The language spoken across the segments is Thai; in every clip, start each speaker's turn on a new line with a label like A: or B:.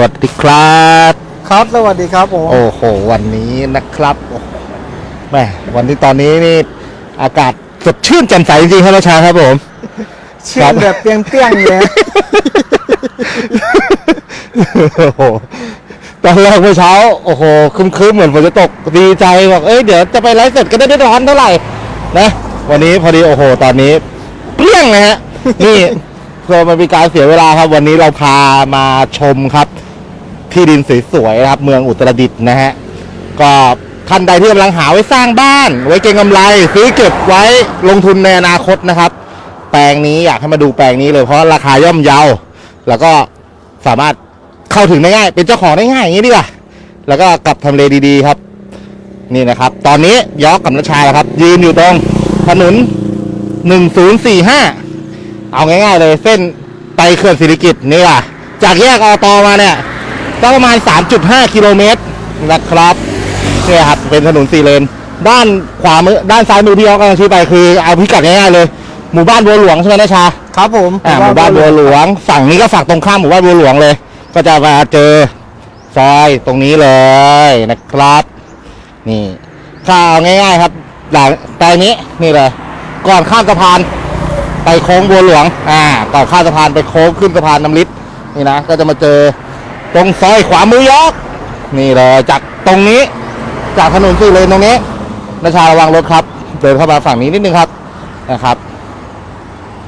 A: วัสดีครับ
B: ครับสวัสดีครับผม
A: โอ้โห วันนี้นะครับโอ้โหแหม่วันนี้ตอนนี้นี่อากาศสดชื่นแจ่มใสจริงๆครับน้าชาครับผม
B: เชื่อแบบเปรี้ยงๆเลย
A: โอ้โหตอนแรกเมื่อเช้า โอ้โหครึ้มๆเหมือนฝนจะตกดีใจบอกเอ้ยเดี๋ยวจะไปไลฟ์สดก็ได้ไม่ร้อนเท่าไหร่นะวันนี้พอดีโอ้โห ตอนนี้เปรี้ยงนะฮะนี่เพื่อไมันมีการเสียเวลาครับ วันนี้เราพามาชมครับ ที่ดินสวยๆนะครับ เมืองอุตรดิตถ์นะฮะก็ท่านใดที่กำลังหาไว้สร้างบ้าน ไว้เก็งกำไร ซื้อเก็บไว้ลงทุนในอนาคตนะครับ แปลงนี้อยากให้มาดูแปลงนี้เลยเพราะราคาย่อมเยา แล้วก็สามารถเข้าถึงได้ง่าย เป็นเจ้าของได้ง่ายอย่างนี้ดีกว่าแล้วก็กลับทำเลดีๆครับ นี่นะครับ ตอนนี้ยอกกับนชชาแล้วครับ ยืนอยู่ตรงถนน1045 เอาง่ายๆเลยเส้นไปเขื่อนสิริกิตนี่ล่ะ จากแยกอตมาเนี่ย ก็ประมาณ 3.5 กิโลเมตรนะครับเนี่ยครับเป็นถนนสี่เลน ด้านขวามือด้านซ้ายมือพี่ยอกกำลังชี้ไปคือเอาพิกัดง่ายๆเลย หมู่บ้านบัวหลวงใช่ไหมนะชา
B: ครับผม
A: อ่าหมู่บ้านบัวหลวง ฝั่งนี้ก็ฝั่งตรงข้ามหมู่บ้านบัวหลวงเลย ก็จะมาเจอซอยตรงนี้เลยนะครับ นี่ถ้าเอาง่าย ๆ ครับหลังแปลงนี้นี่เลย ก่อนข้ามสะพานไปโค้งบัวหลวง อ่า ก่อนข้ามสะพานไปโค้งขึ้นสะพานน้ำลิดนี่นะ ก็จะมาเจอ ตรงซอยขวามือยอก นี่เลยจากตรงนี้ จากถนนสี่เลนตรงนี้นาชาระวังรถครับ เดินเข้ามาฝั่งนี้นิดนึงครับนะครับ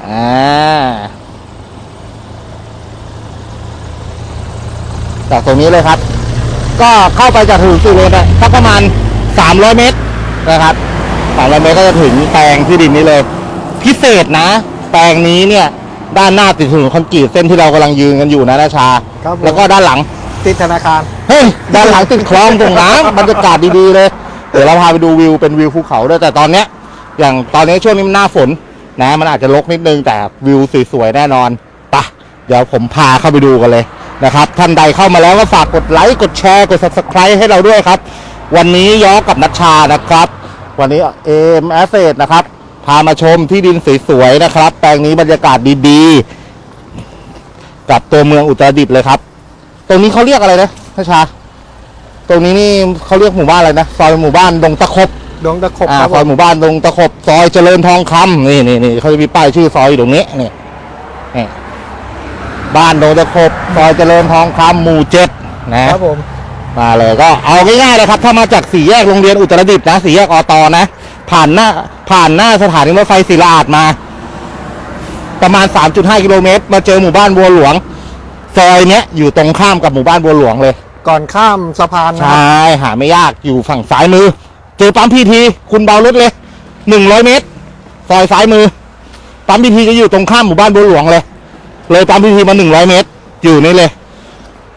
A: อ่าจากตรงนี้เลยครับ ก็เข้าไปจากถนนสี่เลนเนี่ยสักประมาณ300เมตรนะครับ300เมตรก็จะถึงแปลงที่ดินนี้เลย พิเศษนะ แปลงนี้เนี่ย ด้านหน้าติดถนนคอนกรีตเส้นที่เรากำลังยืนกันอยู่นะนาชา
B: ครับผม
A: แล้วก็ด้านหลัง
B: ติดธนาคาร
A: เฮ้ยด้านหลังติดคลองตรงน้ำ บรรยากาศดีๆเลย เดี๋ยวเราพาไปดูวิวเป็นวิวภูเขาด้วยแต่ตอนเนี้ย อย่างตอนนี้ช่วงนี้มันหน้าฝนนะ มันอาจจะรกนิดนึงแต่วิวสวยๆแน่นอนไปะเดี๋ยวผมพาเข้าไปดูกันเลยนะครับ ท่านใดเข้ามาแล้วก็ฝากกดไลค์กดแชร์กด subscribe ให้เราด้วยครับ วันนี้ย้อกับนัชชานะครับ วันนี้เอ็มแอสเซนะครับ พามาชมที่ดินสวยๆนะครับ แปลงนี้บรรยากาศดีๆ กับตัวเมืองอุตรดิตถ์เลยครับ ตรงนี้เขาเรียกอะไรนะนัชชา ตรงนี้นี่เขาเรียกหมู่บ้านอะไรนะซอยหมู่บ้านดงตะคบ
B: ดวงตะขบ
A: อ่า
B: ครับ
A: ซอย
B: ผม
A: หมู่บ้านตรงตะขบซอยเจริญทองคำนี่นี่นี่เขาจะมีป้ายชื่อซอยอยู่ตรงนี้นี่นี่บ้านดงตะขบซอยเจริญทองคำหมู่เจ็ดนะ ครับ
B: ผม
A: มาเลยก็เอาง่ายๆเลยครับ ถ้ามาจากสี่แยกโรงเรียนอุตรดิตถ์นะสี่แยกอตนะ ผ่านหน้าผ่านหน้าสถานีรถไฟศิลาอาดมา ประมาณ 3.5 กิโลเมตร มาเจอหมู่บ้านบัวหลวง ซอยเนี้ยอยู่ตรงข้ามกับหมู่บ้านบัวหลวงเลย
B: ก่อนข้ามสะพาน
A: ใช
B: นะครับ่
A: หาไม่ยากอยู่ฝั่งซ้ายมือ เจอปั๊มพีที คุณเบารถเลยหนึ่งร้อยเมตร ซอยซ้ายมือ ปั๊มพีทีจะอยู่ตรงข้ามหมู่บ้านบัวหลวงเลย เลยปั๊มพีทีมาหนึ่งร้อยเมตร อยู่นี่เลย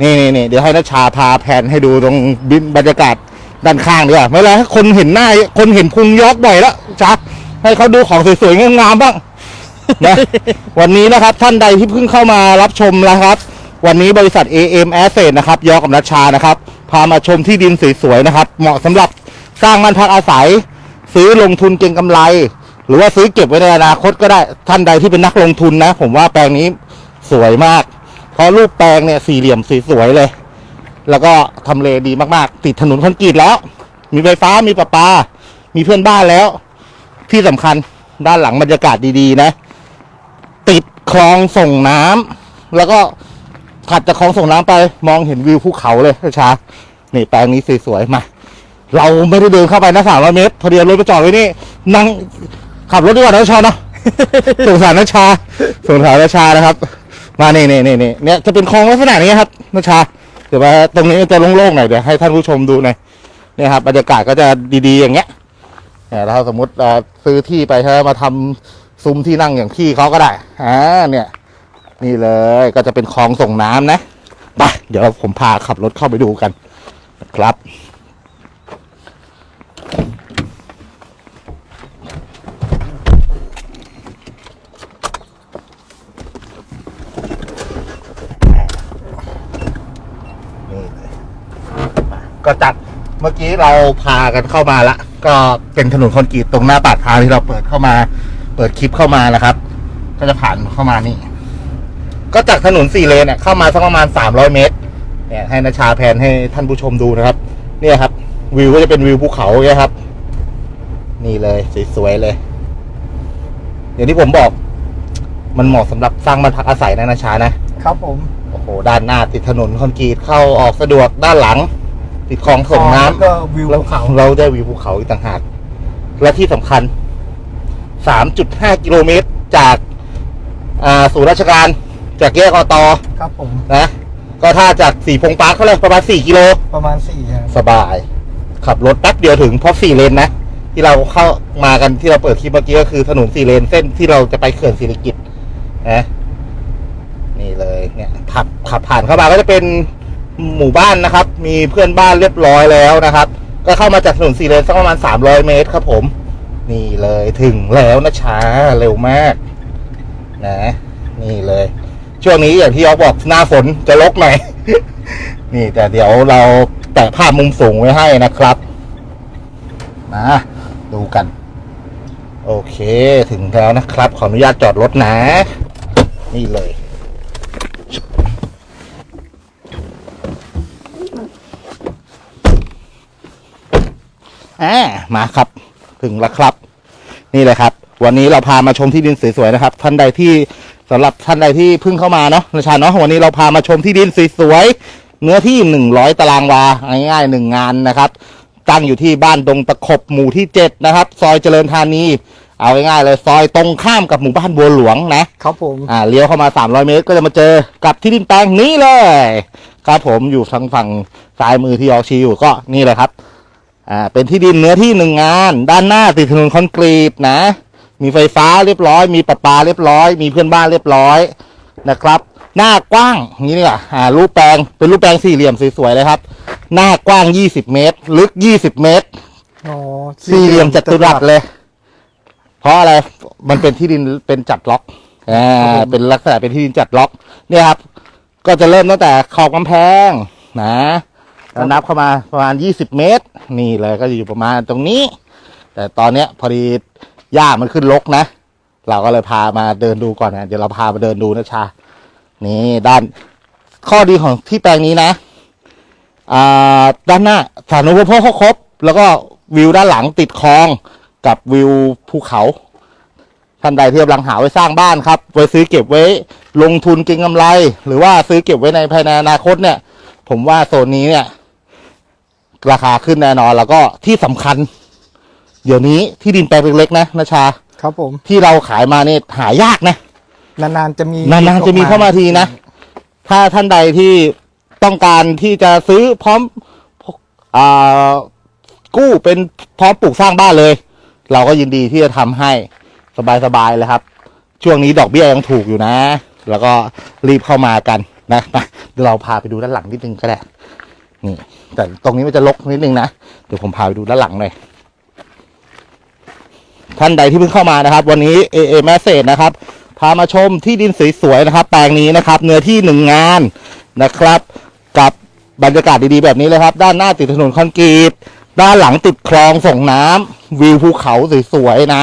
A: นี่นี่นี่เดี๋ยวให้นัชชาพาแผนให้ดูตรงบินบรรยากาศด้านข้างดีกว่าไม่เป็นไรให้คนเห็นหน้า คนเห็นพุงยอกบ่อยแล้วจ้าให้เขาดูของสวยๆงามๆบ้าง นะวันนี้นะครับท่านใดที่เพิ่งเข้ามารับชมนะครับ วันนี้บริษัท AM Asset นะครับยอกับนัชชานะครับพามาชมที่ดินสวยๆนะครับ เหมาะสำหรับสร้างมันพักอาศัย ซื้อลงทุนเก็งกำไร หรือว่าซื้อเก็บไว้ในอนาคตก็ได้ท่านใดที่เป็นนักลงทุนนะ ผมว่าแปลงนี้สวยมาก เพราะรูปแปลงเนี่ยสี่เหลี่ยมสวยๆเลย แล้วก็ทำเลดีมากๆ ติดถนนคอนกรีตแล้ว มีไฟฟ้ามีประปา มีเพื่อนบ้านแล้ว ที่สำคัญด้านหลังบรรยากาศดีๆนะ คลองส่งน้ำแล้วก็ถัดจากคลองส่งน้ำไป มองเห็นวิวภูเขาเลยช้านี่แปลงนี้สวยๆมาเราไม่ได้เดินเข้าไปนะสามร้อยเมตร พอดีรถไปจอดไว้นี่ นั่งขับรถดีกว่านะชาเนาะสงสารนชาสงสารนชานะครับ มาเนี่นี่นี่นี่เนี่ยจะเป็นคลองลักษณะนี้ครับนชาเดี๋ยวมาตรงนี้จะโล่งๆหน่อยเดี๋ยวให้ท่านผู้ชมดูหน่อยเนี่ยครับบรรยากาศก็จะดีๆอย่างเงี้ยเนี่ยถ้าสมมติเออซื้อที่ไปถ้ามาทำ ซุ้มที่นั่งอย่างพี่เขาก็ได้อ่าเนี่ย นี่เลยก็จะเป็นคลองส่งน้ำนะไปเดี๋ยวผมพาขับรถเข้าไปดูกันนะครับนี่เลยมาก็จัดเมื่อกี้เราพากันเข้ามาละ ก็เป็นถนนคอนกรีตตรงหน้าปากทางที่เราเปิดเข้ามา เปิดคลิปเข้ามานะครับ ก็จะผ่านเข้ามานี่ ก็จากถนนสี่เลนเนี่ยเข้ามาสักประมาณสามร้อยเมตรเนี่ยให้นาชาแผนให้ท่านผู้ชมดูนะครับ เนี่ยครับ วิวก็จะเป็นวิวภูเขาเนี่ยครับ นี่เลยสวยๆเลย อย่างที่ผมบอก มันเหมาะสำหรับสร้างบ้านพักอาศัยนะนาชานะ
B: ครับผม
A: โอ้โหด้านหน้าติดถนนคอนกรีตเข้าออกสะดวกด้านหลัง ติดคลองส่งน้ำ
B: แล้วก็วิวภูเขา
A: เราได้วิวภูเขาอีกต่างหากและที่สำคัญ 3.5 กิโลเมตรจากอ่าศูนย์ราชการจากแยกอต
B: ครับผม
A: นะก็ถ้าจากสี่พงปาร์คเขาเลยประมาณ 4 กิโล
B: ประมาณสี่ครับ
A: สบาย ขับรถแป๊บเดียวถึงเพราะสี่เลนนะ ที่เราเข้ามากันที่เราเปิดคลิปเมื่อกี้ก็คือถนนสี่เลนเส้นที่เราจะไปเขื่อนสิริกิตนะนี่เลยเนี่ยขับขับผ่านเข้ามาก็จะเป็นหมู่บ้านนะครับ มีเพื่อนบ้านเรียบร้อยแล้วนะครับ ก็เข้ามาจากถนนสี่เลนสักประมาณสามร้อยเมตรครับผม นี่เลยถึงแล้วนะช้าเร็วมาก นะ นี่เลย ช่วงนี้อย่างที่เขาบอกหน้าฝนจะลกหน่อย นี่แต่เดี๋ยวเราแตะภาพมุมสูงไว้ให้นะครับมาดูกัน โอเคถึงแล้วนะครับ ขออนุญาตจอดรถนะ นี่เลยอ่ามาครับ ถึงแล้วครับ นี่เลยครับ วันนี้เราพามาชมที่ดินสวยๆนะครับ ท่านใดที่สำหรับท่านใดที่เพิ่งเข้ามาเนาะนะชาเนาะวันนี้เราพามาชมที่ดินสวยๆเนื้อที่หนึ่งร้อยตารางวาง่ายๆหนึ่งงานนะครับ ตั้งอยู่ที่บ้านดงตะขบหมู่ที่เจ็ดนะครับ ซอยเจริญธานีเอาง่ายๆเลยซอยตรงข้ามกับหมู่บ้านบัวหลวงนะ
B: ครับผม
A: อ่าเลี้ยวเข้ามา 300 เมตร ก็จะมาเจอกับที่ดินแปลงนี้เลย ครับผมอยู่ทางฝั่งซ้ายมือที่ออกชี้อยู่ก็นี่เลยครับ อ่าเป็นที่ดินเนื้อที่หนึ่งงาน ด้านหน้าติดถนนคอนกรีตนะ มีไฟฟ้าเรียบร้อย มีประปาเรียบร้อย มีเพื่อนบ้านเรียบร้อยนะครับ หน้ากว้างอย่างนี้เนี่ยอ่ารูปแปลงเป็นรูปแปลงสี่เหลี่ยมสวยๆเลยครับ หน้ากว้าง20เมตร ลึก20เมตร
B: อ๋อ
A: สี่เหลี่ยมจัตุรัสเลย เพราะอะไรมันเป็นที่ดินเป็นจัดล็อกอ่าเป็นลักษณะเป็นที่ดินจัดล็อกเนี่ยครับ ก็จะเริ่มตั้งแต่ขอบกำแพงนะแล้วนับเข้ามาประมาณยี่สิบเมตร นี่เลยก็จะอยู่ประมาณตรงนี้ แต่ตอนเนี้ยพอดีหญ้ามันขึ้นลกนะ เราก็เลยพามาเดินดูก่อนนะเดี๋ยวเราพามาเดินดูนะชา นี่ด้านข้อดีของที่แปลงนี้นะอ่าด้านหน้าสาธารณูปโภคเขาครบ แล้วก็วิวด้านหลังติดคลองกับวิวภูเขาท่านใดที่กำลังหาไว้สร้างบ้านครับ ไว้ซื้อเก็บไว้ลงทุนเก็งกำไร หรือว่าซื้อเก็บไว้ในภายในอนาคตเนี่ย ผมว่าโซนนี้เนี่ย ราคาขึ้นแน่นอนแล้วก็ที่สำคัญ เดี๋ยวนี้ที่ดินแปลงเล็กๆนะนะชา
B: ครับผม
A: ที่เราขายมาเนี่ยหายากนะ
B: นานๆจะมี
A: นานๆจะมีเข้ามาทีนะ ถ้าท่านใดที่ต้องการที่จะซื้อพร้อมอ่ากู้เป็นพร้อมปลูกสร้างบ้านเลย เราก็ยินดีที่จะทำให้สบายๆเลยครับ ช่วงนี้ดอกเบี้ยยังถูกอยู่นะ แล้วก็รีบเข้ามากันนะไปเดี๋ยวเราพาไปดูด้านหลังนิดนึงก็ได้นี่ แต่ตรงนี้มันจะลกนิดนึงนะ เดี๋ยวผมพาไปดูด้านหลังหน่อย ท่านใดที่เพิ่งเข้ามานะครับ วันนี้เอเอแมสเซจนะครับ พามาชมที่ดินสวยๆนะครับ แปลงนี้นะครับ เนื้อที่หนึ่งงานนะครับ กับบรรยากาศดีๆแบบนี้เลยครับ ด้านหน้าติดถนนคอนกรีต ด้านหลังติดคลองส่งน้ำวิวภูเขาสวยๆนะ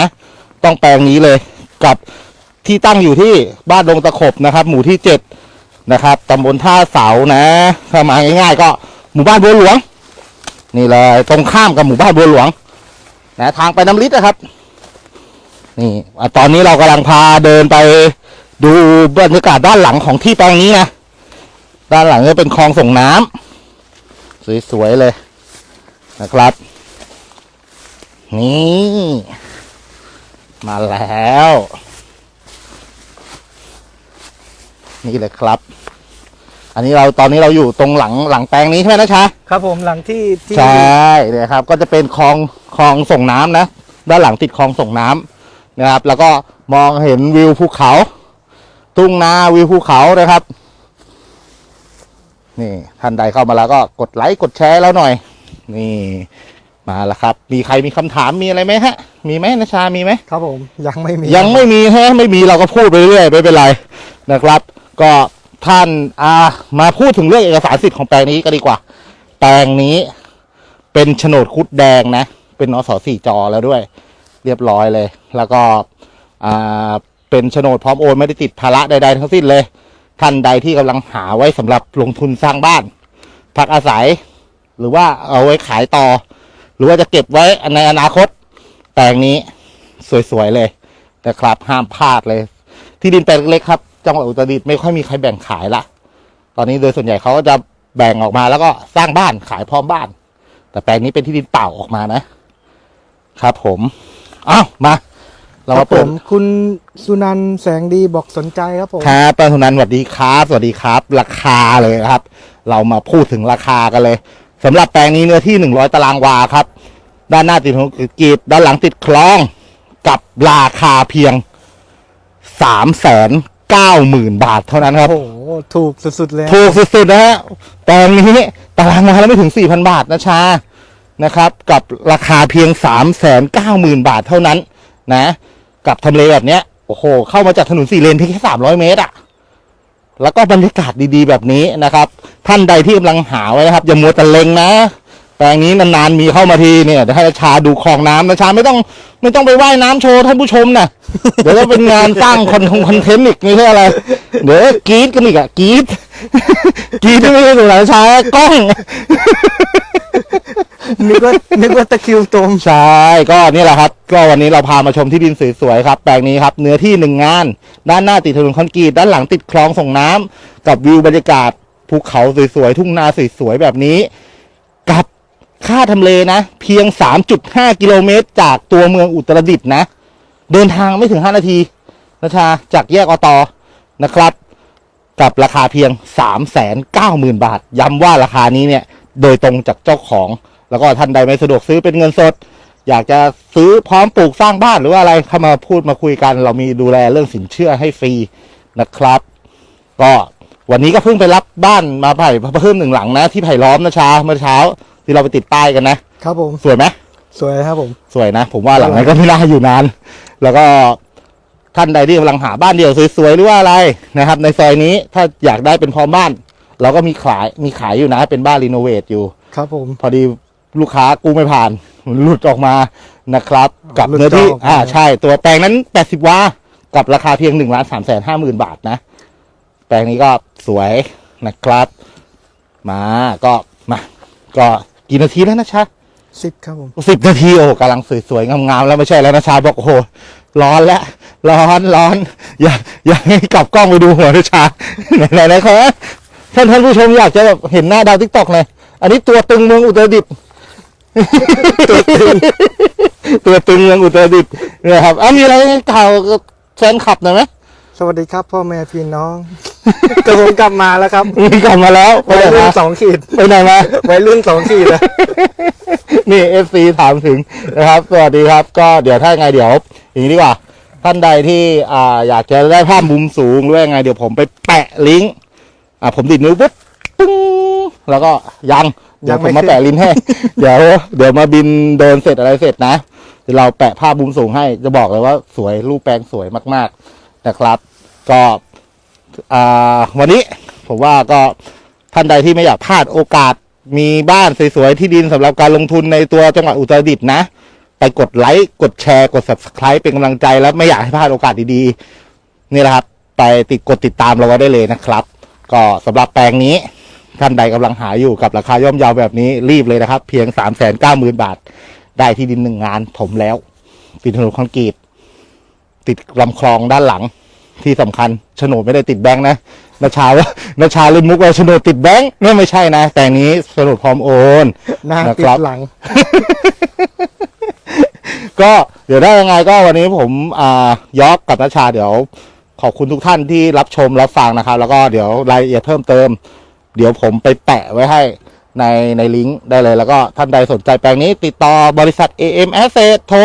A: ต้องแปลงนี้เลย กับที่ตั้งอยู่ที่บ้านดงตะขบนะครับ หมู่ที่เจ็ดนะครับตำบลท่าเสานะถ้ามาง่ายๆก็ หมู่บ้านบัวหลวง นี่เลยตรงข้ามกับหมู่บ้านบัวหลวงนะทางไปน้ำลิดนะครับ นี่ตอนนี้เรากำลังพาเดินไปดูบรรยากาศด้านหลังของที่แปลงนี้นะด้านหลังจะเป็นคลองส่งน้ำสวยๆเลยนะครับ นี่มาแล้ว นี่เลยครับ อันนี้เราตอนนี้เราอยู่ตรงหลังหลังแปลงนี้ใช่ไหมนะชา
B: ครับผมหลังที่ที่
A: ใช่เลยครับ ก็จะเป็นคลองคลองส่งน้ำนะด้านหลังติดคลองส่งน้ำนะครับ แล้วก็มองเห็นวิวภูเขา ทุ่งนาวิวภูเขานะครับ นี่ท่านใดเข้ามาแล้วก็กดไลค์กดแชร์แล้วหน่อย นี่มาแล้วครับ มีใครมีคำถามมีอะไรไหมฮะ มีไหมนะชามีไหม
B: ครับผม ยังไม่มี
A: ยังไม่มีฮะไม่มีเราก็พูดไปเรื่อยไม่เป็นไรนะครับ ก็ ท่านอ่ามาพูดถึงเรื่องเอกสารสิทธิ์ของแปลงนี้ก็ดีกว่า แปลงนี้เป็นโฉนดคุดแดงนะ เป็นนสสี่จอแล้วด้วย เรียบร้อยเลย แล้วก็อ่าเป็นโฉนดพร้อมโอนไม่ได้ติดภาระใดๆทั้งสิ้นเลย ท่านใดที่กำลังหาไว้สำหรับลงทุนสร้างบ้าน พักอาศัย หรือว่าเอาไว้ขายต่อ หรือว่าจะเก็บไว้ในอนาคต แปลงนี้สวยๆเลยนะครับห้ามพลาดเลย ที่ดินแปลงเล็กๆครับ จังหวัดอุตรดิตถ์ไม่ค่อยมีใครแบ่งขายละตอนนี้โดยส่วนใหญ่เขาก็จะแบ่งออกมาแล้วก็สร้างบ้านขายพร้อมบ้าน แต่แปลงนี้เป็นที่ดินเปล่าออกมานะ ครับผมอ้าวมา เรา
B: ครั
A: มา
B: บผ
A: เปิด
B: มคุณสุนันท์แสงดีบอกสนใจครับผม
A: ครับป้าทุนันท์สวัสดีครับ สวัสดีครับ ราคาเลยครับ เรามาพูดถึงราคากันเลยสำหรับแปลงนี้เนื้อที่หนึ่งร้อยตารางวาครับ ด้านหน้าติดของกรีดด้านหลังติดคลอง กับราคาเพียงสามแส นเก้าหมื่นบาทเท่านั้นครับ
B: โอ้โหถูกสุดๆเลย
A: ถูกสุดๆนะฮะแปลงนี้ตารางวาแล้วไม่ถึงสี่พันบาทนะชานะครับ กับราคาเพียงสามแสนเก้าหมื่นบาทเท่านั้นนะ กับทำเลแบบเนี้ยโอ้โห เข้ามาจากถนนสี่เลนเพียงแค่สามร้อยเมตรอะแล้วก็บรรยากาศดีๆ แบบนี้นะครับ ท่านใดที่กำลังหาไว้นะครับ อย่ามัวแต่เล็งนะ แปลงนี้นานๆมีเข้ามาทีเนี่ยเดี๋ยวให้ชาดูคลองน้ำนะชาไม่ต้องไม่ต้องไปว่ายน้ำโชว์ท่านผู้ชมนะเดี๋ยวจะเป็นงานสร้างคอนคอนเทนต์อีกไม่ใช่อะไร เดี๋ยวกรี๊ดกันอีกอะกรี๊ดกรี๊ดที่ไม่ใช่สุนัขชากล้อง
B: นึกว่านึกว่าตะคริวตม
A: ใช่ก็นี่แหละครับ ก็วันนี้เราพามาชมที่ดินสวยๆครับ แปลงนี้ครับ เนื้อที่หนึ่งงาน ด้านหน้าติดถนนคอนกรีตด้านหลังติดคลองส่งน้ำกับวิวบรรยากาศภูเขาสวยๆทุ่งนาสวยๆแบบนี้ กับ ค่าทำเลนะ เพียง 3.5 กิโลเมตร จากตัวเมืองอุตรดิตถ์นะ เดินทางไม่ถึง 5 นาทีนะชาจากแยกอตอนะครับ กับราคาเพียง 390,000 บาท ย้ำว่าราคานี้เนี่ย โดยตรงจากเจ้าของ แล้วก็ท่านใดไม่สะดวกซื้อเป็นเงินสด อยากจะซื้อพร้อมปลูกสร้างบ้านหรือว่าอะไรเข้ามาพูดมาคุยกัน เรามีดูแลเรื่องสินเชื่อให้ฟรีนะครับ ก็วันนี้ก็เพิ่งไปรับบ้านมาไผ่เพิ่มหนึ่งหลังนะที่ไผ่ล้อมนะชาเมื่อเช้า ที่เราไปติดป้ายกันนะ ครับ
B: ผม
A: สวยไหม
B: สวยครับผม
A: สวยนะ ผมว่าหลังนั้นก็ไม่น่าอยู่นาน แล้วก็ท่านใดที่กำลังหาบ้านเดี่ยวสวยๆหรือว่าอะไรนะครับ ในซอยนี้ถ้าอยากได้เป็นพร้อมบ้าน เราก็มีขายมีขายอยู่นะ เป็นบ้านรีโนเวทอยู่
B: ครับผม
A: พอดีลูกค้ากู้ไม่ผ่านมันหลุดออกมานะครับ
B: อ๋อ
A: กับ
B: หลุด
A: เนื้อที่
B: จอออกมา
A: อ่าใช่ ตัวแปลงนั้นแปดสิบวา กับราคาเพียงหนึ่งล้านสามแสนห้าหมื่นบาทนะ แปลงนี้ก็สวยนะครับ มาก็มาก็ กี่นาทีแล้วนะชา
B: สิบครับผม
A: สิบนาทีโอ้กำลังสวยๆงามๆแล้วไม่ใช่แล้วนะชาบอกโอ้โหร้อนแล้วร้อนร้อนอยากอยากให้กลับกล้องไปดูหัวนะชาไหนๆนะครับท่านท่านผู้ชมอยากจะแบบเห็นหน้าดาวทิกตอกเลยอันนี้ตัวตึงเมืองอุตรดิตถ์ตัวตึงตัวตึงเมืองอุตรดิตถ์เนี่ยครับอะมีอะไรกล่าวกับแฟนคลับหน่อยไหม
B: ส วัสดีครับพ่อแม่พี่น้องกระผมกลับมาแล้วครับ
A: มีกลับมาแล้วไป
B: วัย
A: ไหน
B: รุ่น
A: มา
B: สองขีด
A: ไปไหนมา
B: วัยรุ่นสองขีดนะ
A: นี่เอฟซีถามถึงนะครับ สวัสดีครับก็เดี๋ยวถ้าไงเดี๋ยว อย่างนี้ดีกว่า ท่านใดที่อ่าอยากจะได้ภาพมุมสูงหรือว่ายังไงเดี๋ยวผมไปแปะลิงก์อ่าผมดิดนิ้วปุ๊บปึ้งแล้วก็ยังเดี๋ยวผมมาแปะลิงก์ให้ เดี๋ยวเดี๋ยวมาบินโดรนเสร็จอะไรเสร็จนะเดี๋ยวเราแปะภาพมุมสูงให้จะบอกเลยว่าสวยรูปแปลงสวยมาก ๆ นะครับ ก็วันนี้ผมว่าก็ท่านใดที่ไม่อยากพลาดโอกาสมีบ้านสวยๆที่ดินสำหรับการลงทุนในตัวจังหวัดอุตรดิตถ์นะ ไปกดไลค์กดแชร์กด subscribe เป็นกำลังใจแล้วไม่อยากให้พลาดโอกาสดีๆ นี่แหละครับ ไปติดกดติดตามเราไว้ได้เลยนะครับ ก็สำหรับแปลงนี้ท่านใดกำลังหาอยู่กับราคาย่อมเยาวแบบนี้รีบเลยนะครับ เพียง 3 9 0 0 0 0 บาท ได้ที่ดินหนึ่งงานถมแล้ว ติดถนนคอนกรีตติดลำคลองด้านหลัง ที่สำคัญโฉนดไม่ได้ติดแบงค์นะนาชาว่านาชาเล่นมุกว่าโฉนดติดแบงค์นี่ไม่ใช่นะ แต่อันนี้โฉนดพร้อมโอน
B: หน้า
A: นะ
B: ติ
A: ครั
B: ด
A: บ
B: หลัง
A: ก็เดี๋ยวได้ยังไงก็วันนี้ผมอ่ายอกกับนาชาเดี๋ยวขอบคุณทุกท่านที่รับชมรับฟังนะครับ แล้วก็เดี๋ยวรายละเอียดเพิ่มเติม เดี๋ยวผมไปแปะไว้ให้ในในลิงก์ได้เลยแล้วก็ท่านใดสนใจแปลงนี้ ติดต่อบริษัท AM Asset โทร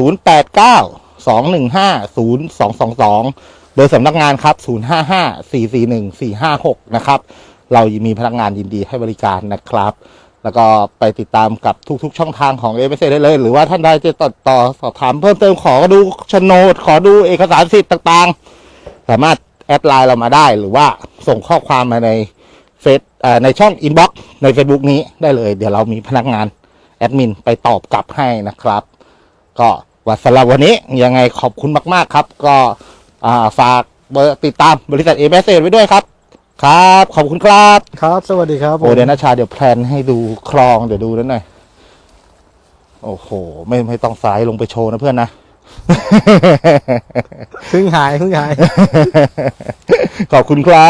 A: 089 215 0222 เบอร์สำนักงานครับ 055 441 456นะครับ เรามีพนักงานยินดีให้บริการนะครับ แล้วก็ไปติดตามกับทุกๆ ช่องทางของ a อ s ได้เลย หรือว่าท่านใดจะติดต่อสอบถามเพิ่มเติมขอดูโฉนด ขอดูเอกสารสิทธิ์ต่างๆ สามารถแอดไลน์เรามาได้ หรือว่าส่งข้อความมาในเฟซในช่องอินบ็อกซ์ใน Facebook นี้ได้เลย เดี๋ยวเรามีพนักงานแอดมินไปตอบกลับให้นะครับ ก็ วัสำหรับวันนี้ยังไงขอบคุณมาก ๆ ครับ ก็อ่าฝากเบอร์ติดตามบริษัทเอเมสเไว้ด้วยครับครับ ขอบคุณครับ
B: ครับ สวัสดีครับผม
A: โอ้เดี๋ยวนะชาเดี๋ยวแพลนให้ดูคลองเดี๋ยวดูนั่นหน่อยโอ้โห ไม่ไม่ต้องสายลงไปโชว์นะเพื่อนนะ
B: เพิ่งหายเพิ่งหาย
A: ขอบคุณครับ